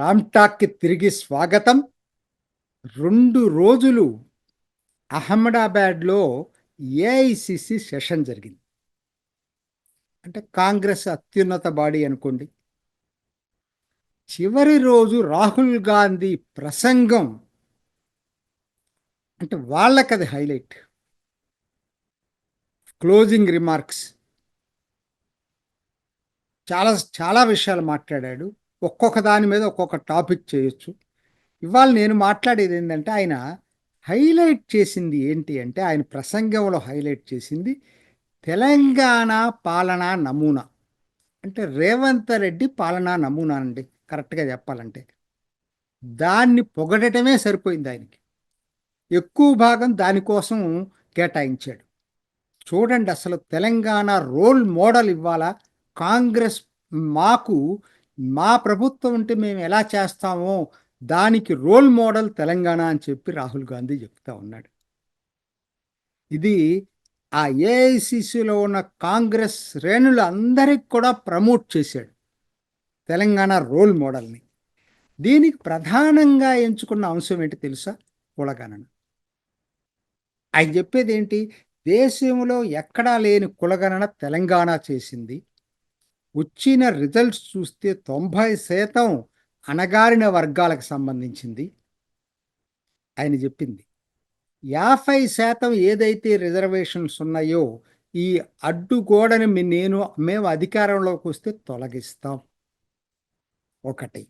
రామ్టాక్కి తిరిగి స్వాగతం. రెండు రోజులు అహ్మదాబాద్లో ఏఐసిసి సెషన్ జరిగింది. అంటే కాంగ్రెస్ అత్యున్నత బాడీ అనుకోండి. చివరి రోజు రాహుల్ గాంధీ ప్రసంగం. అంటే వాళ్ళకి అది హైలైట్. Closing remarks. చాలా చాలా విషయాలు మాట్లాడాడు. ఒక్కొక్క దాని మీద ఒక్కొక్క టాపిక్ చేయొచ్చు. ఇవాళ నేను మాట్లాడేది ఏంటంటే ఆయన హైలైట్ చేసింది ఏంటి అంటే ఆయన ప్రసంగంలో హైలైట్ చేసింది తెలంగాణ పాలనా నమూనా. అంటే రేవంత్ రెడ్డి పాలనా నమూనా అండి కరెక్ట్గా చెప్పాలంటే. దాన్ని పొగడటమే సరిపోయింది ఆయనకి. ఎక్కువ భాగం దానికోసం కేటాయించాడు. చూడండి అసలు తెలంగాణ రోల్ మోడల్ ఇవ్వాలా? కాంగ్రెస్ మాకు మా ప్రభుత్వం ఉంటే మేము ఎలా చేస్తామో దానికి రోల్ మోడల్ తెలంగాణ అని చెప్పి రాహుల్ గాంధీ చెప్తా ఉన్నాడు. ఇది ఆ ఏఐసిసిలో ఉన్న కాంగ్రెస్ శ్రేణులు అందరికి కూడా ప్రమోట్ చేశాడు తెలంగాణ రోల్ మోడల్ని దీనికి ప్రధానంగా ఎంచుకున్న అంశం ఏంటి తెలుసా? కులగణన. ఆయన చెప్పేది ఏంటి? దేశంలో ఎక్కడా లేని కులగణన తెలంగాణ చేసింది. వచ్చిన రిజల్ట్స్ చూస్తే తొంభై శాతం అణగారిన వర్గాలకు సంబంధించింది. ఆయన చెప్పింది. యాభై శాతం ఏదైతే రిజర్వేషన్స్ ఉన్నాయో ఈ అడ్డుగోడని నేను మేము అధికారంలోకి వస్తే తొలగిస్తాం. ఒకటి.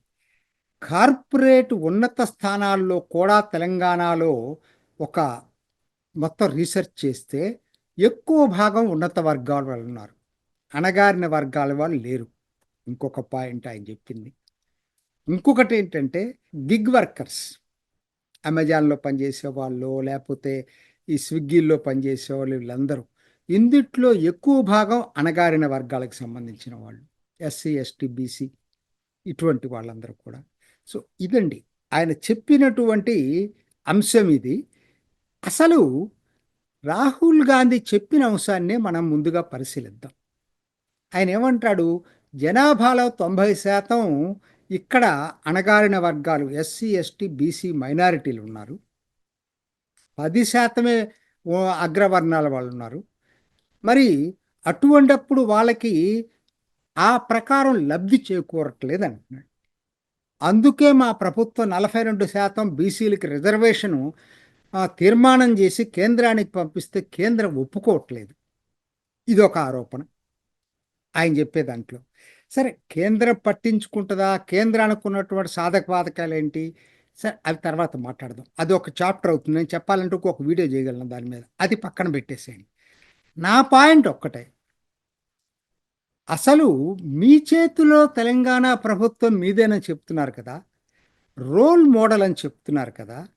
కార్పొరేట్ ఉన్నత స్థానాల్లో కూడా తెలంగాణలో ఒక మొత్తం రీసెర్చ్ చేస్తే ఎక్కువ భాగం ఉన్నత వర్గాల వాళ్ళు ఉన్నారు. అణగారిన వర్గాల వాళ్ళు లేరు. ఇంకొక పాయింట్ ఆయన చెప్పింది. ఇంకొకటి ఏంటంటే గిగ్ వర్కర్స్ అమెజాన్లో పనిచేసే వాళ్ళు లేకపోతే ఈ స్విగ్గీల్లో పనిచేసే వాళ్ళు వీళ్ళందరూ ఇందుట్లో ఎక్కువ భాగం అణగారిన వర్గాలకు సంబంధించిన వాళ్ళు. ఎస్సీ ఎస్టీ బీసీ ఇటువంటి వాళ్ళందరూ కూడా. సో ఇదండి. ఆయన చెప్పినటువంటి అంశం ఇది. అసలు రాహుల్ గాంధీ చెప్పిన అంశాన్నే మనం ముందుగా పరిశీలిద్దాం. ఆయన ఏమంటాడు జనాభాలో తొంభై శాతం ఇక్కడ అణగారిన వర్గాలు ఎస్సీ ఎస్టీ బీసీ మైనారిటీలు ఉన్నారు. పది శాతమే అగ్రవర్ణాల వాళ్ళు ఉన్నారు. మరి అటువంటప్పుడు వాళ్ళకి ఆ ప్రకారం లబ్ధి చేకూరట్లేదు అంటున్నాడు అందుకే మా ప్రభుత్వం నలభై రెండు శాతం బీసీలకి రిజర్వేషను తీర్మానం చేసి కేంద్రానికి పంపిస్తే కేంద్రం ఒప్పుకోవట్లేదు. ఇది ఒక ఆరోపణ. ఆయన చెప్పే దాంట్లో. సరే కేంద్రం పట్టించుకుంటుందా? కేంద్రానికి ఉన్నటువంటి సాధక బాధకాలు ఏంటి? సరే అవి తర్వాత మాట్లాడదాం. అది ఒక చాప్టర్ అవుతుంది. నేను చెప్పాలంటే ఒక వీడియో చేయగలను దాని మీద. అది పక్కన పెట్టేసేయండి. నా పాయింట్ ఒక్కటే. అసలు మీ చేతిలో తెలంగాణ ప్రభుత్వం మీదేనని చెప్తున్నారు కదా? రోల్ మోడల్ అని చెప్తున్నారు కదా?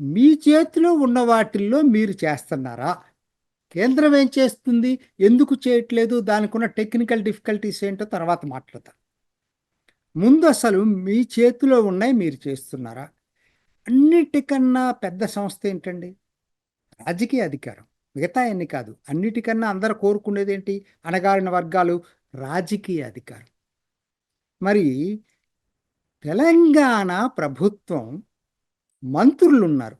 మీ చేతిలో ఉన్న వాటిల్లో మీరు చేస్తున్నారా? కేంద్రం ఏం చేస్తుంది? ఎందుకు చేయట్లేదు? దానికి ఉన్న టెక్నికల్ డిఫికల్టీస్ ఏంటో తర్వాత మాట్లాడతాం. ముందు అసలు మీ చేతిలో ఉన్నాయి మీరు చేస్తున్నారా? అన్నిటికన్నా పెద్ద సంస్థ ఏంటండి? రాజకీయ అధికారం. మిగతా ఎన్ని కాదు. అన్నిటికన్నా అందరు కోరుకునేది ఏంటి? అణగారిన వర్గాలు రాజకీయ అధికారం. మరి తెలంగాణ ప్రభుత్వం మంత్రులు ఉన్నారు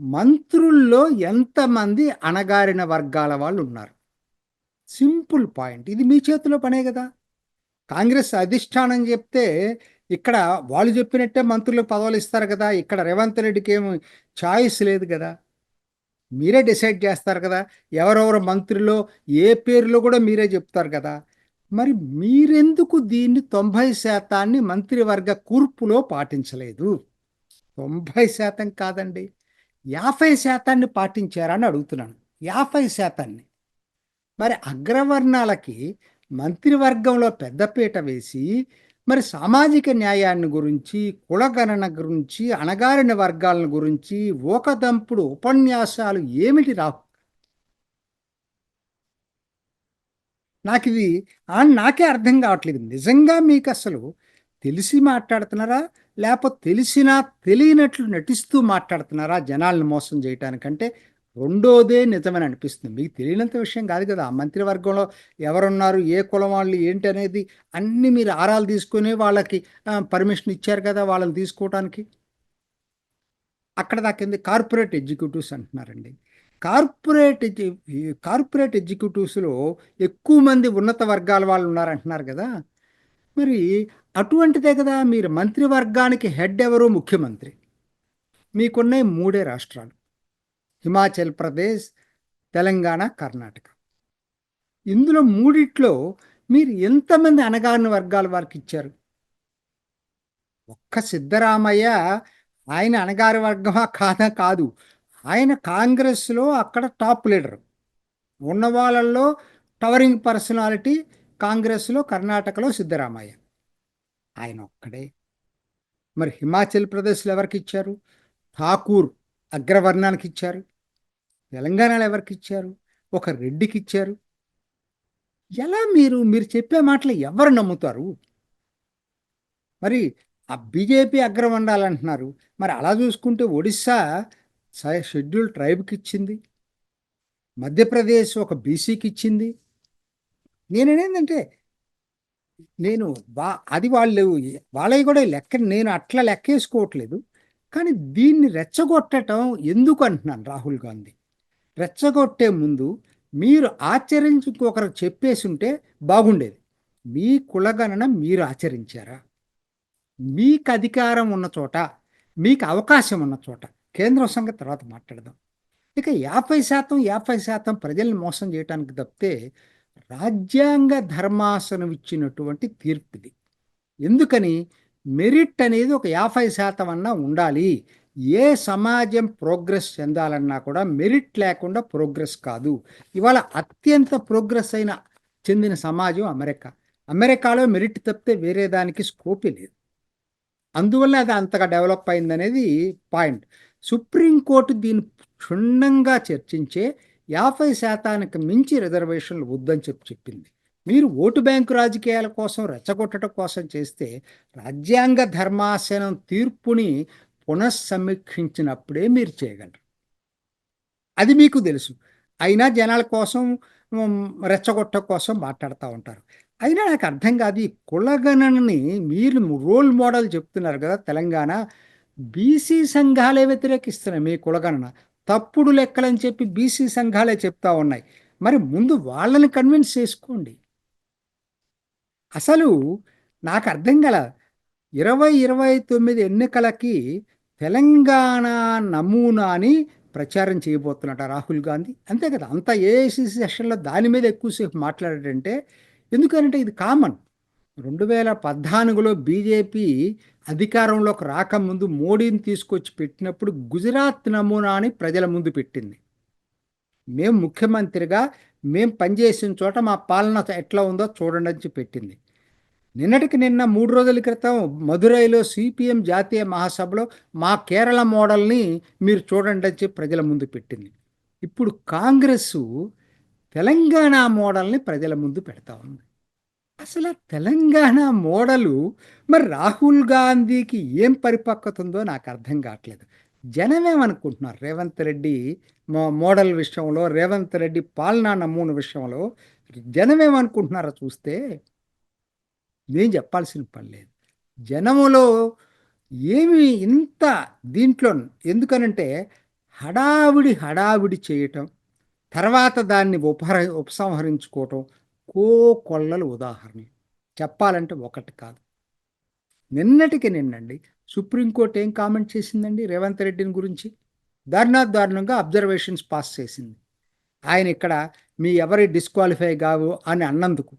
మంత్రుల్లో ఎంతమంది అణగారిన వర్గాల వాళ్ళు ఉన్నారు? Simple point. ఇది మీ చేతిలో పనే కదా. కాంగ్రెస్ అధిష్టానం చెప్తే ఇక్కడ వాళ్ళు చెప్పినట్టే మంత్రులకు పదవులు ఇస్తారు కదా. ఇక్కడ రేవంత్ రెడ్డికి ఏమి ఛాయిస్ లేదు కదా. మీరే డిసైడ్ చేస్తారు కదా. ఎవరెవరు మంత్రులు ఏ పేరులో కూడా మీరే చెప్తారు కదా. మరి మీరెందుకు దీన్ని తొంభై శాతాన్ని మంత్రివర్గ కూర్పులో పాటించలేదు? తొంభై శాతం కాదండి. యాభై శాతాన్ని పాటించారని అడుగుతున్నాను. యాభై శాతాన్ని. మరి అగ్రవర్ణాలకి మంత్రివర్గంలో పెద్దపీట వేసి మరి సామాజిక న్యాయాన్ని గురించి కులగణన గురించి అణగారిన వర్గాల గురించి ఓకదంపుడు ఉపన్యాసాలు ఏమిటి రావు? నాకు ఇది నాకే అర్థం కావట్లేదు. నిజంగా మీకు అసలు తెలిసి మాట్లాడుతున్నారా? లేకపోతే తెలిసినా తెలియనట్లు నటిస్తూ మాట్లాడుతున్నారా? జనాలను మోసం చేయటానికంటే రెండోదే నిజమని అనిపిస్తుంది. మీకు తెలియనంత విషయం కాదు కదా. ఆ మంత్రివర్గంలో ఎవరున్నారు? ఏ కులం వాళ్ళు? ఏంటి అనేది అన్ని మీరు ఆరాలు తీసుకుని వాళ్ళకి పర్మిషన్ ఇచ్చారు కదా వాళ్ళని తీసుకోవడానికి అక్కడ దాకింది కార్పొరేట్ ఎగ్జిక్యూటివ్స్ అంటున్నారండి. కార్పొరేట్ కార్పొరేట్ ఎగ్జిక్యూటివ్స్లో ఎక్కువ మంది ఉన్నత వర్గాల వాళ్ళు ఉన్నారంటున్నారు కదా. మరి అటువంటిదే కదా మీరు మంత్రివర్గానికి హెడ్ ఎవరు? ముఖ్యమంత్రి. మీకున్నాయి మూడే రాష్ట్రాలు. హిమాచల్ ప్రదేశ్ తెలంగాణ కర్ణాటక. ఇందులో మూడిట్లో మీరు ఎంతమంది అణగారిన వర్గాల వారికి ఇచ్చారు? ఒక్క సిద్ధరామయ్య ఆయన అనగారి వర్గమా కాదా కాదు. ఆయన కాంగ్రెస్లో అక్కడ టాప్ లీడర్. ఉన్న వాళ్ళల్లో టవరింగ్ పర్సనాలిటీ కాంగ్రెస్లో కర్ణాటకలో సిద్ధరామయ్య. ఆయన ఒక్కడే. మరి హిమాచల్ ప్రదేశ్లో ఎవరికి ఇచ్చారు? ఠాకూర్ అగ్రవర్ణానికి ఇచ్చారు. తెలంగాణలో ఎవరికి ఇచ్చారు? ఒక రెడ్డికి ఇచ్చారు. ఎలా మీరు మీరు చెప్పే మాటలు ఎవరు నమ్ముతారు? మరి ఆ బీజేపీ అగ్రవర్ణాలు అంటున్నారు మరి అలా చూసుకుంటే ఒడిస్సా షెడ్యూల్ ట్రైబ్కి ఇచ్చింది. మధ్యప్రదేశ్ ఒక బీసీకి ఇచ్చింది. నేనేంటంటే నేను వా అది వాళ్ళు వాళ్ళవి కూడా లెక్క నేను అట్లా లెక్కేసుకోవట్లేదు కానీ దీన్ని రెచ్చగొట్టడం ఎందుకు అంటున్నాను రాహుల్ గాంధీ? రెచ్చగొట్టే ముందు మీరు ఆచరించి ఇంకొకరికి చెప్పేసి ఉంటే బాగుండేది. మీ కులగణన మీరు ఆచరించారా? మీకు అధికారం ఉన్న చోట మీకు అవకాశం ఉన్న చోట. కేంద్రం సంగతి తర్వాత మాట్లాడదాం. ఇక యాభై శాతం యాభై శాతం ప్రజల్ని మోసం చేయడానికి తప్పితే రాజ్యాంగ ధర్మాసనం ఇచ్చినటువంటి తీర్పుది. ఎందుకని? మెరిట్ అనేది ఒక యాభై శాతం అన్నా ఉండాలి. ఏ సమాజం ప్రోగ్రెస్ చెందాలన్నా కూడా మెరిట్ లేకుండా ప్రోగ్రెస్ కాదు. ఇవాళ అత్యంత ప్రోగ్రెస్ అయిన చెందిన సమాజం అమెరికా. అమెరికాలో మెరిట్ తప్పితే వేరే దానికి స్కోపే లేదు. అందువల్ల అది అంతగా డెవలప్ అయిందనేది పాయింట్. సుప్రీంకోర్టు దీన్ని క్షుణ్ణంగా చర్చించే యాభై శాతానికి మించి రిజర్వేషన్లు వద్దని చెప్పి చెప్పింది. మీరు ఓటు బ్యాంకు రాజకీయాల కోసం రెచ్చగొట్టడం కోసం చేస్తే రాజ్యాంగ ధర్మాసనం తీర్పుని పునఃసమీక్షించినప్పుడే మీరు చేయగలరు. అది మీకు తెలుసు. అయినా జనాల కోసం రెచ్చగొట్ట కోసం మాట్లాడుతూ ఉంటారు. అయినా నాకు అర్థం కాదు ఈ కులగణనని మీరు రోల్ మోడల్ చెప్తున్నారు కదా తెలంగాణ. బీసీ సంఘాలే వ్యతిరేకిస్తున్నాయి మీ కులగణన. తప్పుడు లెక్కలని చెప్పి బీసీ సంఘాలే చెప్తా ఉన్నాయి. మరి ముందు వాళ్ళని కన్విన్స్ చేసుకోండి. అసలు నాకు అర్థం గల ఇరవై ఇరవై తొమ్మిది ఎన్నికలకి తెలంగాణ నమూనాని ప్రచారం చేయబోతున్నట రాహుల్ గాంధీ. అంతే కదా అంత ఏఐసిసి సెషన్లో దాని మీద ఎక్కువసేపు మాట్లాడాడంటే ఎందుకంటే ఇది కామన్. రెండు వేల పద్నాలుగులో బీజేపీ అధికారంలోకి రాకముందు మోడీని తీసుకొచ్చి పెట్టినప్పుడు గుజరాత్ నమూనాని ప్రజల ముందు పెట్టింది. మేము ముఖ్యమంత్రిగా మేము పనిచేసిన చోట మా పాలన ఎట్లా ఉందో చూడండి అని పెట్టింది. నిన్నటికి నిన్న మూడు రోజుల క్రితం మదురైలో సిపిఎం జాతీయ మహాసభలో మా కేరళ మోడల్ని మీరు చూడండి అని చెప్పి ప్రజల ముందు పెట్టింది. ఇప్పుడు కాంగ్రెస్ తెలంగాణ మోడల్ని ప్రజల ముందు పెడతా ఉంది. అసలు తెలంగాణ మోడలు మరి రాహుల్ గాంధీకి ఏం పరిపక్వత ఉందో నాకు అర్థం కావట్లేదు. జనం ఏమనుకుంటున్నారు? రేవంత్ రెడ్డి మో- మోడల్ విషయంలో రేవంత్ రెడ్డి పాలనా నమూన విషయంలో జనం ఏమనుకుంటున్నారో చూస్తే నేను చెప్పాల్సిన పని లేదు. జనములో ఏమి ఇంత దీంట్లో ఎందుకనంటే హడావిడి హడావిడి చేయటం తర్వాత దాన్ని ఉపహర ఉపసంహరించుకోవటం కో కొల్లలు ఉదాహరణ. చెప్పాలంటే ఒకటి కాదు. నిన్నటికి నిన్నండి సుప్రీంకోర్టు ఏం కామెంట్ చేసిందండి రేవంత్ రెడ్డిని గురించి? దారుణా దారుణంగా అబ్జర్వేషన్స్ పాస్ చేసింది. ఆయన ఇక్కడ మీ ఎవరి డిస్క్వాలిఫై కావు అని అన్నందుకు.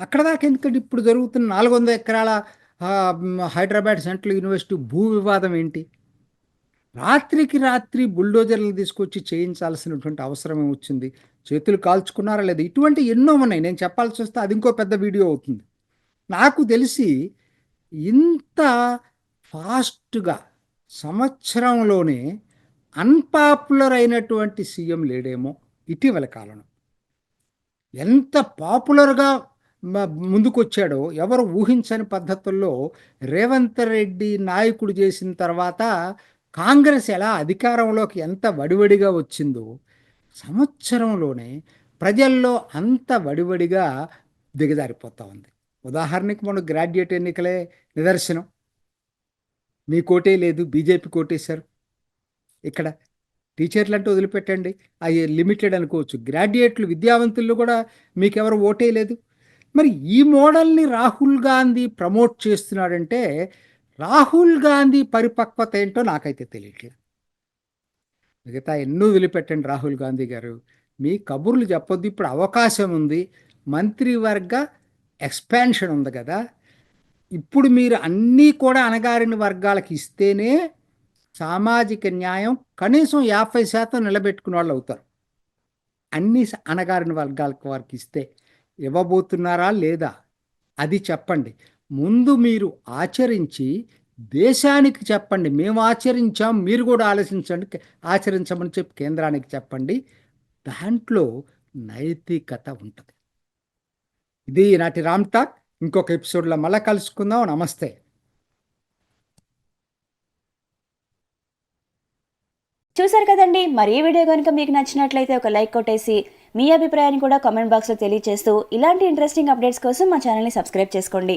అక్కడ దాకా ఎందుకంటే ఇప్పుడు జరుగుతున్న నాలుగు వందల ఎకరాల హైదరాబాద్ సెంట్రల్ యూనివర్సిటీ భూ వివాదం ఏంటి? రాత్రికి రాత్రి బుల్డోజర్లు తీసుకొచ్చి చేయించాల్సినటువంటి అవసరం వచ్చింది చేతులు కాల్చుకున్నారా లేదా? ఇటువంటి ఎన్నో ఉన్నాయి. నేను చెప్పాల్సి వస్తే అది ఇంకో పెద్ద వీడియో అవుతుంది. నాకు తెలిసి ఇంత ఫాస్ట్గా సంవత్సరంలోనే అన్పాపులర్ అయినటువంటి సీఎం లేడేమో ఇటీవల కాలంలో. ఎంత పాపులర్గా ముందుకొచ్చాడో ఎవరు ఊహించని పద్ధతుల్లో రేవంత్ రెడ్డి నాయకుడు చేసిన తర్వాత కాంగ్రెస్ ఎలా అధికారంలోకి ఎంత వడివడిగా వచ్చిందో సంవత్సరంలోనే ప్రజల్లో అంత వడివడిగా దిగజారిపోతూ ఉంది. ఉదాహరణకి మనం గ్రాడ్యుయేట్ ఎన్నికలే నిదర్శనం. మీ కోటే లేదు బీజేపీ కోటేశారు. ఇక్కడ టీచర్లు అంటే వదిలిపెట్టండి. అవి లిమిటెడ్ అనుకోవచ్చు. గ్రాడ్యుయేట్లు విద్యావంతుల్లో కూడా మీకెవరు ఓటే లేదు. మరి ఈ మోడల్ని రాహుల్ గాంధీ ప్రమోట్ చేస్తున్నాడంటే రాహుల్ గాంధీ పరిపక్వత ఏంటో నాకైతే తెలియట్లేదు. మిగతా ఎన్నో వదిలిపెట్టండి రాహుల్ గాంధీ గారు. మీ కబుర్లు చెప్పొద్దు. ఇప్పుడు అవకాశం ఉంది. మంత్రివర్గ ఎక్స్పాన్షన్ ఉంది కదా. ఇప్పుడు మీరు అన్నీ కూడా అణగారిన వర్గాలకు ఇస్తేనే సామాజిక న్యాయం కనీసం యాభై శాతం నిలబెట్టుకున్న వాళ్ళు అవుతారు. అన్ని స- అణగారిన వర్గాలకు వారికి ఇస్తే ఇవ్వబోతున్నారా లేదా? అది చెప్పండి. ముందు మీరు ఆచరించి దేశానికి చెప్పండి. మేము ఆచరించాం మీరు కూడా ఆలోచించండి ఆచరించమని చెప్పి కేంద్రానికి చెప్పండి. దాంట్లో నైతికత ఉంటుంది. ఇది ఈనాటి రామ్ టాక్. ఇంకొక ఎపిసోడ్లో మళ్ళీ కలుసుకుందాం. నమస్తే. చూసారు కదండి. మరి ఈ వీడియో కనుక మీకు నచ్చినట్లయితే ఒక లైక్ కొట్టేసి మీ అభిప్రాయాన్ని కూడా కామెంట్ బాక్స్లో తెలియజేస్తూ ఇలాంటి ఇంట్రెస్టింగ్ అప్డేట్స్ కోసం మా ఛానల్ని సబ్స్క్రైబ్ చేసుకోండి.